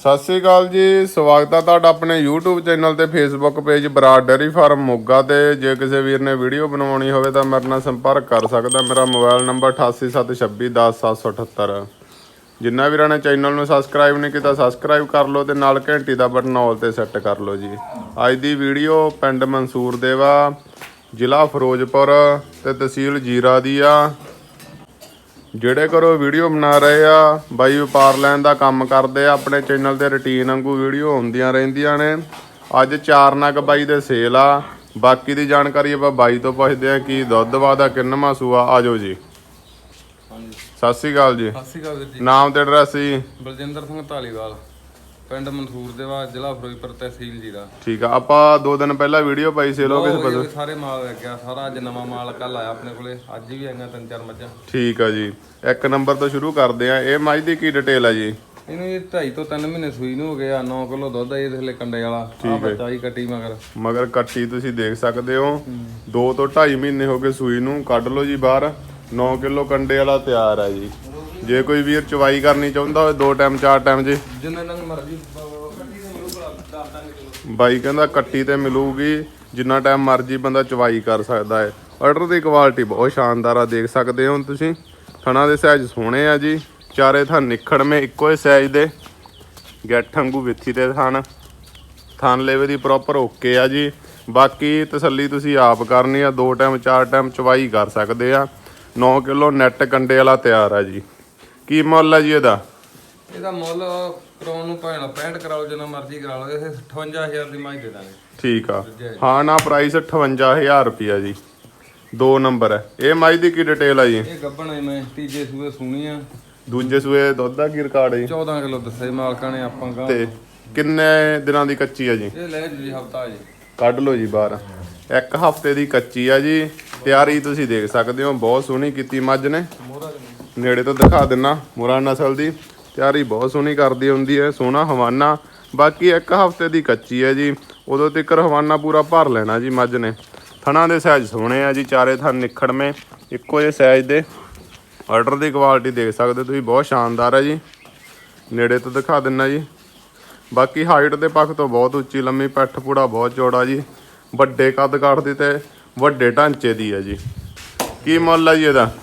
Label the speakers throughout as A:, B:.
A: ਸਤਿ ਸ੍ਰੀ ਅਕਾਲ ਜੀ, ਸਵਾਗਤ ਹੈ ਤੁਹਾਡਾ ਆਪਣੇ YouTube ਚੈਨਲ ਤੇ Facebook page Brar dairy farm Moga ਤੇ। ਜੇ ਕਿਸੇ ਵੀਰ ਨੇ ਵੀਡੀਓ ਬਣਾਉਣੀ ਹੋਵੇ ਤਾਂ ਮੇਰੇ ਨਾਲ ਸੰਪਰਕ ਕਰ ਸਕਦਾ ਮੇਰਾ ਮੋਬਾਈਲ ਨੰਬਰ 8876210178 ਜਿੰਨਾ ਵੀਰਾਂ ਨੇ ਚੈਨਲ ਨੂੰ ਸਬਸਕ੍ਰਾਈਬ ਨਹੀਂ ਕੀਤਾ ਸਬਸਕ੍ਰਾਈਬ ਕਰ ਲਓ ਤੇ ਨਾਲ ਘੰਟੀ ਦਾ ਬਟਨ ਆਲ ਤੇ ਸੈੱਟ ਕਰ ਲਓ ਜੀ। ਅੱਜ ਦੀ ਵੀਡੀਓ ਪਿੰਡ ਮਨਸੂਰ ਦੇਵਾ ਜ਼ਿਲ੍ਹਾ ਫਿਰੋਜ਼ਪੁਰ ਤੇ ਤਹਿਸੀਲ ਜੀਰਾ ਦੀ ਆ। ਜਿਹੜੇ ਕਰੋ ਵੀਡੀਓ ਬਣਾ ਰਹੇ ਆ ਬਾਈ ਵਪਾਰ ਲੈਣ ਦਾ ਕੰਮ ਕਰਦੇ ਆ ਆਪਣੇ ਚੈਨਲ ਤੇ ਰੁਟੀਨ ਵਾਂਗੂ ਵੀਡੀਓ ਹੁੰਦੀਆਂ ਰਹਿੰਦੀਆਂ ਨੇ। ਅੱਜ ਚਾਰ ਨਗ ਬਾਈ ਦੇ ਸੇਲ ਆ। ਬਾਕੀ ਦੀ ਜਾਣਕਾਰੀ ਆਪਾਂ ਬਾਈ ਤੋਂ ਪੁੱਛਦੇ ਆ ਕਿ ਦੁੱਧ ਵਾਦਾ ਕਿੰਨਵਾਂ ਸੂਆ ਆਜੋ ਜੀ।
B: ਹਾਂਜੀ।
A: ਸਤਿ ਸ੍ਰੀ ਅਕਾਲ ਜੀ।
B: ਸਤਿ ਸ਼੍ਰੀ ਅਕਾਲ ਜੀ।
A: ਨਾਮ ਤੇ ਐਡਰੈਸ ਜੀ।
B: ਬਲਜਿੰਦਰ ਸਿੰਘ ਢਾਲੀਵਾਲ ਪਿੰਡ ਮਨਸੂਰ ਦੇਵਾ ਜ਼ਿਲ੍ਹਾ ਫਿਰੋਜ਼ਪੁਰ ਤਹਿਸੀਲ ਜੀਰਾ
A: ਠੀਕ ਆ ਆਪਾਂ ਦੋ ਦਿਨ ਪਹਿਲਾਂ ਵੀਡੀਓ ਪਾਈ ਸੇਲ ਹੋ ਪਾਸੇ।
B: ਇਹ ਸਾਰੇ ਮਾਲ ਲੱਗ ਗਿਆ ਸਾਰਾ ਅੱਜ ਨਵਾਂ ਮਾਲ ਕੱਲ ਆਇਆ ਆਪਣੇ ਕੋਲੇ ਅੱਜ ਵੀ ਆਈਆਂ ਤਿੰਨ ਚਾਰ ਮੱਝਾਂ।
A: ਠੀਕ ਆ ਜੀ ਇੱਕ ਨੰਬਰ ਤੋਂ ਸ਼ੁਰੂ ਕਰਦੇ ਆ ਇਹ ਮੱਝ ਦੀ ਕੀ ਡਿਟੇਲ ਆ ਜੀ?
B: ਇਹਨੂੰ ਇਹ 2.5 ਤੋਂ 3 ਮਹੀਨੇ ਸੂਈ ਨੂੰ ਹੋ ਗਿਆ 9 ਕਿਲੋ ਦੁੱਧ ਆ ਇਹਦੇ ਥੱਲੇ ਕੰਡੇ ਵਾਲਾ ਆ ਬੱਚਾ ਹੀ ਕੱਟੀ ਮਗਰ।
A: ਮਗਰ ਕੱਟੀ ਤੁਸੀਂ ਦੇਖ ਸਕਦੇ ਹੋ 2 ਤੋਂ 2.5 ਮਹੀਨੇ ਹੋ ਗਏ ਸੂਈ ਨੂੰ ਕੱਢ ਲਓ ਜੀ ਬਾਹਰ 9 ਕਿਲੋ ਕੰਡੇ ਵਾਲਾ ਤਿਆਰ ਆ ਜੀ। ਜੇ ਕੋਈ ਵੀਰ ਚਵਾਈ ਕਰਨੀ ਚਾਹੁੰਦਾ ਹੋਵੇ ਦੋ ਟਾਈਮ ਚਾਰ ਟਾਈਮ ਜੀ।
B: ਜਿੰਨੇ ਨਾਲ ਮਰਜ਼ੀ ਦੇ
A: ਬਾਈ ਕਹਿੰਦਾ ਕੱਟੀ ਤੇ ਮਿਲੂਗੀ ਜਿੰਨਾ ਟਾਈਮ ਮਰਜ਼ੀ ਬੰਦਾ ਚਵਾਈ ਕਰ ਸਕਦਾ ਹੈ। ਆਰਡਰ ਦੀ ਕੁਆਲਿਟੀ ਬਹੁਤ ਸ਼ਾਨਦਾਰ ਆ ਦੇਖ ਸਕਦੇ ਹੋ ਤੁਸੀਂ। ਥਣਾ ਦੇ ਸਾਈਜ਼ ਸੋਹਣੇ ਆ ਜੀ। ਚਾਰੇ ਥਾਂ ਨਿਖੜਵੇਂ ਇੱਕੋ ਹੀ ਸਾਈਜ਼ ਦੇ। ਗੱਠ ਵਾਂਗੂ ਵਿੱਥੀ ਤੇ ਥਣ। ਥਣ ਲੈਵੇ ਦੀ ਪ੍ਰੋਪਰ ਓਕੇ ਆ ਜੀ। ਬਾਕੀ ਤਸੱਲੀ ਤੁਸੀਂ ਆਪ ਕਰਨੀ ਆ ਦੋ ਟਾਈਮ ਚਾਰ ਟਾਈਮ ਚਵਾਈ ਕਰ ਸਕਦੇ ਆ। 9 ਕਿਲੋ ਨੈਟ ਕੰਡੇ ਵਾਲਾ ਤਿਆਰ ਆ ਜੀ। ਕੀ ਮੁੱਲ ਆ ਜੀ ਇਹਦਾ?
B: ਇਹਦਾ ਮੁੱਲ ਕਰਾਉਣ ਨੂੰ ਭਾਵੇਂ 65 ਕਰਾ ਲਓ ਜਿੰਨਾ ਮਰਜ਼ੀ ਕਰਾ ਲਓ ਇਹ 58000 ਦੀ ਮਾਈ ਦੇ ਦਾਂਗੇ।
A: ਠੀਕ ਆ। ਹਾਂ ਨਾ ਪ੍ਰਾਈਸ 58000 ਰੁਪਿਆ ਜੀ। ਦੋ ਨੰਬਰ ਹੈ। ਇਹ ਮਾਈ ਦੀ ਕੀ ਡਿਟੇਲ ਆ ਜੀ?
B: ਇਹ ਗੱਬਣ ਐ ਮੈਂ ਤੀਜੇ ਸੂਏ ਸੁਣੀ ਆ।
A: ਦੂਜੇ ਸੂਏ ਦੁੱਧ ਦਾ ਕੀ ਰਿਕਾਰਡ ਹੈ ਜੀ?
B: 14 ਕਿਲੋ ਦੱਸੇ ਮਾਲਕਾਂ ਨੇ ਆਪਾਂ ਗਾ।
A: ਤੇ ਕਿੰਨੇ ਦਿਨਾਂ ਦੀ ਕੱਚੀ ਆ ਜੀ?
B: ਇਹ ਲੈ ਜੀ ਹਫਤਾ ਜੀ।
A: ਕੱਢ ਲਓ ਜੀ ਬਾਹਰ। ਇੱਕ ਹਫ਼ਤੇ ਦੀ ਕੱਚੀ ਆ ਜੀ। ਤਿਆਰੀ ਤੁਸੀਂ ਦੇਖ ਸਕਦੇ ਹੋ ਬਹੁਤ ਸੋਹਣੀ ਕੀਤੀ ਮੱਝ ਨੇ। ਨੇੜੇ ਤੋਂ ਦਿਖਾ ਦਿੰਨਾ ਮੁਰਾ ਨਸਲ ਦੀ। ਤਿਆਰੀ ਬਹੁਤ ਸੋਹਣੀ ਕਰਦੀ ਹੁੰਦੀ ਹੈ, ਸੋਹਣਾ ਹਵਾਨਾ। ਬਾਕੀ ਇੱਕ ਹਫ਼ਤੇ ਦੀ ਕੱਚੀ ਹੈ ਜੀ। ਉਦੋਂ ਤੱਕ ਹਵਾਨਾ ਪੂਰਾ ਭਰ ਲੈਣਾ ਜੀ ਮੱਝ ਨੇ। ਥਣਾ ਦੇ ਸਾਈਜ਼ ਸੋਹਣੇ ਆ ਜੀ, ਚਾਰੇ ਥਣ ਨਿਖੜਵੇਂ ਇੱਕੋ ਜਿਹੇ ਸਾਈਜ਼ ਦੇ। ਆਰਡਰ ਦੀ ਕੁਆਲਿਟੀ ਦੇਖ ਸਕਦੇ ਤੁਸੀਂ, ਬਹੁਤ ਸ਼ਾਨਦਾਰ ਹੈ ਜੀ। ਨੇੜੇ ਤੋਂ ਦਿਖਾ ਦਿੰਨਾ ਜੀ। ਬਾਕੀ ਹਾਈਟ ਦੇ ਪੱਖ ਤੋਂ ਬਹੁਤ ਉੱਚੀ ਲੰਮੀ, ਪੈਠ ਪੂੜਾ ਬਹੁਤ ਚੌੜਾ ਜੀ। ਵੱਡੇ ਕੱਦ ਕਾਠ ਦੀ ਤੇ ਵੱਡੇ ਢਾਂਚੇ ਦੀ ਹੈ ਜੀ। ਕੀ ਮੁੱਲ ਹੈ ਜੀ ਇਹਦਾ?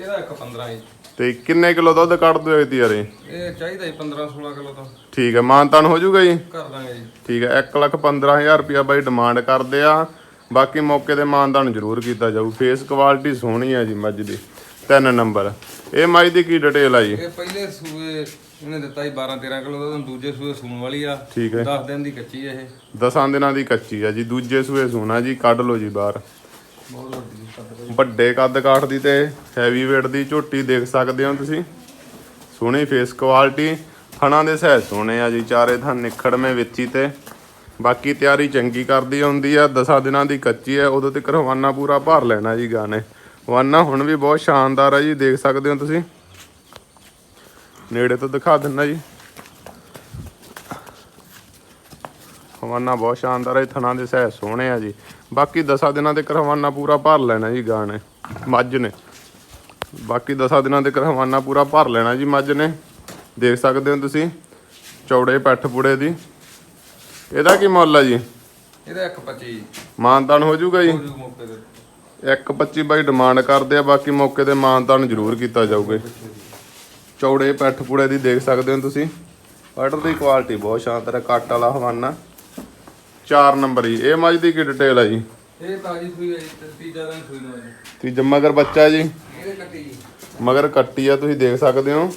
B: ਇਹਦਾ ਇੱਕ 15 ਜੀ
A: ਤੇ ਕਿੰਨੇ ਕਿਲੋ ਦੁੱਧ ਕੱਢ ਦਿਓ ਇਹਦੀ ਯਾਰੇ?
B: ਇਹ ਚਾਹੀਦਾ ਜੀ 15 16 ਕਿਲੋ ਤਾਂ।
A: ਠੀਕ ਹੈ ਮਾਨਤਾਨ ਹੋ ਜਾਊਗਾ ਜੀ?
B: ਕਰ ਦਾਂਗੇ ਜੀ।
A: ਠੀਕ ਹੈ 1 ਲੱਖ 15000 ਰੁਪਇਆ ਬਾਈ ਡਿਮਾਂਡ ਕਰਦੇ ਆ। ਬਾਕੀ ਮੌਕੇ ਤੇ ਮਾਨਤਾਨ ਜ਼ਰੂਰ ਕੀਤਾ ਜਾਊ। ਫੇਸ ਕੁਆਲਿਟੀ ਸੋਹਣੀ ਆ ਜੀ ਮੱਝ ਦੀ। ਤਿੰਨ ਨੰਬਰ। ਇਹ ਮੱਝ ਦੀ ਕੀ ਡਿਟੇਲ ਆ ਜੀ?
B: ਇਹ ਪਹਿਲੇ ਸੂਏ ਇਹਨੇ ਦਿੱਤਾ ਜੀ 12 13 ਕਿਲੋ ਦਾ ਦੂਜੇ ਸੂਏ ਸੂਣ ਵਾਲੀ ਆ।
A: ਠੀਕ ਹੈ।
B: 10 ਦਿਨ ਦੀ ਕੱਚੀ ਆ ਇਹ।
A: ਦਸਾਂ ਦਿਨਾਂ ਦੀ ਕੱਚੀ ਆ ਜੀ ਦੂਜੇ ਸੂਏ ਸੋਨਾ ਜੀ ਕੱਢ ਲਓ ਜੀ ਬਾਹਰ।
B: ਬਹੁਤ ਵੱਡੀ ਕੱਦ
A: ਵੱਡੇ ਕੱਦ ਕਾਠ ਦੀ ਤੇ ਹੈਵੀ weight ਦੀ ਝੋਟੀ ਦੇਖ ਸਕਦੇ ਹੋ ਤੁਸੀਂ। ਸੋਹਣੀ ਫੇਸ ਕੁਆਲਿਟੀ ਥਣਾ ਦੇ ਸਹਿ ਸੋਹਣੇ ਆ ਜੀ, ਚਾਰੇ ਥਣ ਨਿਖੜਵੇਂ ਵਿੱਚੀ ਤੇ। ਬਾਕੀ ਤਿਆਰੀ ਚੰਗੀ ਕਰਦੀ ਹੁੰਦੀ ਆ, ਦਸਾਂ ਦਿਨਾਂ ਦੀ ਕੱਚੀ ਹੈ ਉਦੋਂ ਤੱਕ ਰਵਾਨਾ ਪੂਰਾ ਭਰ ਲੈਣਾ ਜੀ ਗਾਣੇ। ਹਵਾਨਾ ਹੁਣ ਵੀ ਬਹੁਤ ਸ਼ਾਨਦਾਰ ਆ ਜੀ, ਦੇਖ ਸਕਦੇ ਹੋ ਤੁਸੀਂ। ਨੇੜੇ ਤੋਂ ਦਿਖਾ ਦਿੰਦਾ ਜੀ। ਹਵਾਨਾ ਬਹੁਤ ਸ਼ਾਨਦਾਰ ਹੈ ਥਣਾ ਦੇ ਸਹਿ ਸੋਹਣੇ ਆ ਜੀ। ਬਾਕੀ ਦਸਾਂ ਦਿਨਾਂ ਦੇ ਹਵਾਨਾ ਪੂਰਾ ਭਰ ਲੈਣਾ ਜੀ ਗਾਣੇ ਮੱਝ ਨੇ। ਬਾਕੀ ਦਸਾਂ ਦਿਨਾਂ ਦੇ ਹਵਾਨਾ ਪੂਰਾ ਭਰ ਲੈਣਾ ਜੀ ਮੱਝ ਨੇ। ਦੇਖ ਸਕਦੇ ਹੋ ਤੁਸੀਂ ਚੌੜੇ ਪੈਠ ਪੁੜੇ ਦੀ। ਇਹਦਾ ਕੀ ਮੁੱਲ ਆ ਜੀ?
B: ਇਹਦਾ ਇੱਕ 25
A: ਮਾਨਤਾਨ ਹੋ ਜਾਊਗਾ ਜੀ?
B: ਹੋ ਜੂ ਮੌਕੇ ਤੇ।
A: ਇੱਕ 25 ਬਾਈ ਡਿਮਾਂਡ ਕਰਦੇ ਆ ਬਾਕੀ ਮੌਕੇ ਤੇ ਮਾਨਤਾਨ ਜ਼ਰੂਰ ਕੀਤਾ ਜਾਊਗਾ ਚੌੜੇ ਪੈਠ ਪੁੜੇ ਦੀ ਦੇਖ ਸਕਦੇ ਹੋ ਤੁਸੀਂ। ਆਰਡਰ ਦੀ ਕੁਆਲਿਟੀ ਬਹੁਤ ਸ਼ਾਨਦਾਰ ਹੈ ਕੱਟ ਵਾਲਾ ਹਵਾਨਾ। 4 ਨੰਬਰ ਜੀ। ਇਹ ਮੱਝ ਦੀ ਕੀ ਡਿਟੇਲ ਆ ਜੀ?
B: ਇਹ ਤਾਜੀ ਸੂਈ ਹੈ ਜੀ ਤੀਜਾ ਦਿਨ ਸੂਈ ਨੂੰ ਹੈ ਜੀ।
A: ਤੀ ਜੰਮਾ ਕਰ ਬੱਚਾ ਜੀ?
B: ਇਹਦੇ ਕੱਟੀ ਜੀ।
A: ਮਗਰ ਕੱਟੀ ਆ ਤੁਸੀਂ ਦੇਖ ਸਕਦੇ ਹੋ।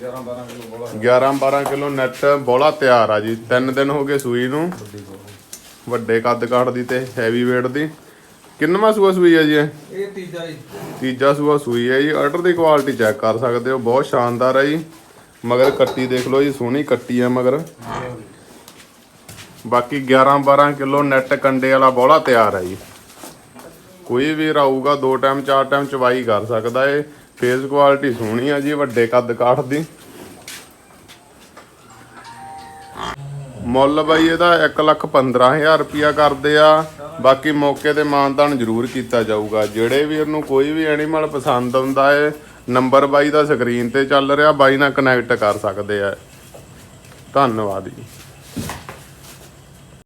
B: 11 12 ਕਿਲੋ ਬੋਲਾ।
A: 11 12 ਕਿਲੋ ਨੈਟ ਬੋਲਾ ਤਿਆਰ ਆ ਜੀ। 3 ਦਿਨ ਹੋ ਗਏ ਸੂਈ ਨੂੰ। ਵੱਡੇ ਕੱਦ ਕਾਠ ਦੀ ਤੇ ਹੈਵੀ weight ਦੀ। ਕਿੰਨਵਾਂ ਸੂਆ ਸੂਈ ਆ ਜੀ ਇਹ?
B: ਇਹ ਤੀਜਾ ਜੀ।
A: ਤੀਜਾ ਸੂਆ ਸੂਈ ਹੈ ਜੀ। ਆਰਡਰ ਦੀ ਕੁਆਲਿਟੀ ਚੈੱਕ ਕਰ ਸਕਦੇ ਹੋ। ਬਹੁਤ ਸ਼ਾਨਦਾਰ ਹੈ ਜੀ। ਮਗਰ ਕੱਟੀ ਦੇਖ ਲਓ ਜੀ ਸੋਹਣੀ ਕੱਟੀ ਆ ਮਗਰ। ਬਾਕੀ 11 12 ਕਿਲੋ ਨੈਟ ਕੰਡੇ ਵਾਲਾ ਬੋਲਾ ਤਿਆਰ ਹੈ ਜੀ। ਕੋਈ ਵੀ ਆਊਗਾ ਦੋ ਟਾਈਮ ਚਾਰ ਟਾਈਮ ਚਵਾਈ ਕਰ ਸਕਦਾ ਏ। ਫੇਸ ਕੁਆਲਿਟੀ ਸੋਹਣੀ ਆ ਜੀ, ਵੱਡੇ ਕੱਦ ਕਾਠ ਦੀ। ਮੁੱਲ ਬਾਈ ਇਹਦਾ 1 ਲੱਖ 15000 ਰੁਪਿਆ ਕਰਦੇ ਆ। ਬਾਕੀ ਮੌਕੇ ਤੇ ਮਾਨਤਾਨ ਜ਼ਰੂਰ ਕੀਤਾ ਜਾਊਗਾ। ਜਿਹੜੇ ਵੀਰ ਨੂੰ ਕੋਈ ਵੀ ਐਨੀਮਲ ਪਸੰਦ ਆਉਂਦਾ ਏ ਨੰਬਰ ਬਾਈ ਦਾ ਸਕਰੀਨ ਤੇ ਚੱਲ ਰਿਹਾ, ਬਾਈ ਨਾਲ ਕਨੈਕਟ ਕਰ ਸਕਦੇ ਆ। ਧੰਨਵਾਦ ਜੀ।